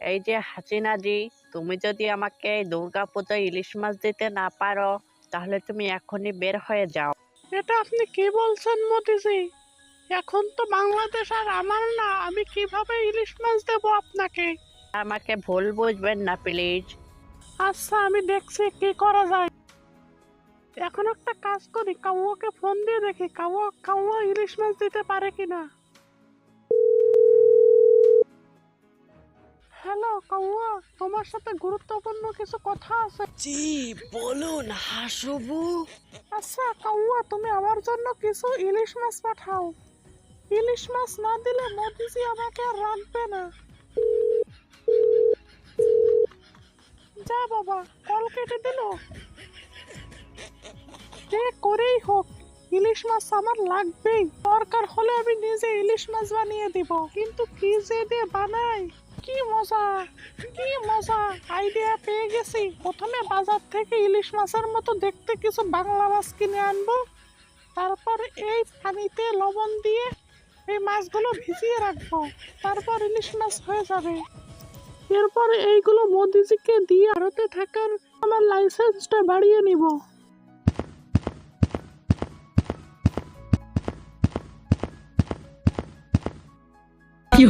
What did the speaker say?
এই যে হাসিনাজি তুমি যদি আমাকে এই দুর্গাপূজায় ইলিশ মাছ দিতে না পারো তাহলে তুমি এখনই বের হয়ে যাও। এটা আপনি কি বলছেন মোদিজি? এখন তো বাংলাদেশ আর আমার না আমি কীভাবে ইলিশ মাছ দেবো আপনাকে? আমাকে ভুল বুঝবেন না প্লিজ। আচ্ছা আমি দেখছি কি করা যায়। এখন একটা কাজ করি কাউকে ফোন দিয়ে দেখি কাউয়া কাউয়া ইলিশ মাছ দিতে পারে কিনা। কাউয়া তোমার সাথে গুরুত্বপূর্ণ কিছু কথা আছে। জি বলুন হাসুবু। আচ্ছা কাউয়া তুমি আমার জন্য কিছু ইলিশ মাছ পাঠাও। ইলিশ মাছ না দিলে মোদিজি আমাকে আর রাখবে না। যা বাবা কল কেটে দিল। যে করেই হোক ইলিশ মাছ আমার লাগবেই। দরকার হলে আমি নিজে ইলিশ মাছ বানিয়ে দিব। কিন্তু কি যে দিয়ে বানাই? কি মজা কি মজা আইডিয়া পেয়ে গেছি। প্রথমে বাজার থেকে ইলিশ মাছের মতো দেখতে কিছু বাংলা মাছ কিনে আনব। তারপর এই পানিতে লবণ দিয়ে এই মাছগুলো ভিজিয়ে রাখব। তারপর ইলিশ মাছ হয়ে যাবে। এরপর এইগুলো মোদিজিকে দিয়ে ভারতে থাকার আমার লাইসেন্সটা বাড়িয়ে নিব। কি